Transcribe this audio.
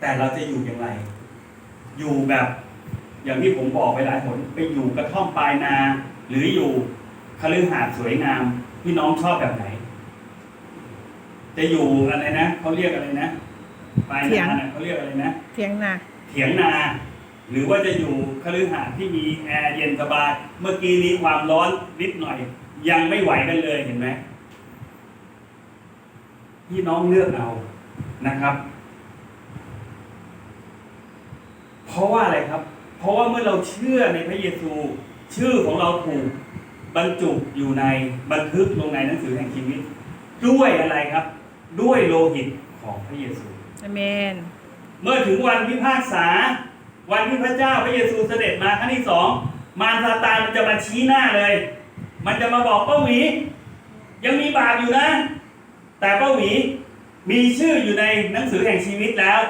แต่เราจะอยู่อย่างไร อยู่แบบ อย่างที่ผมบอกไปหลายผลไปอยู่กระท่อมปลายนา หรืออยู่คฤหาสน์สวยงามพี่น้องชอบแบบไหน จะอยู่อะไรนะเขาเรียกอะไรนะปลายเถียนางน่ะเขาเรียกอะไรนะเทียงนาเถียงนา หรือว่าจะอยู่คฤหาสน์ที่มีแอร์เย็นสบายเมื่อกี้นี้ความร้อนนิดหน่อย ยังไม่ไหวกันเลยเห็นไหมพี่น้องเลือกเอานะครับ เพราะว่าอะไรครับ เพราะว่าเมื่อเราเชื่อในพระเยซู ชื่อของเราถูกบรรจุอยู่ในบันทึกลงในหนังสือแห่งชีวิต ด้วยอะไรครับ ด้วยโลหิตของพระเยซูอเมน เมื่อถึงวันพิพากษา วันที่พระเจ้าพระเยซูเสด็จมาครั้งที่สองมารซาตานมันจะมาชี้หน้าเลย มันจะมาบอกป้าหวียังมีบาปอยู่นะ แต่ป้าหวีมีชื่ออยู่ในหนังสือแห่งชีวิตแล้ว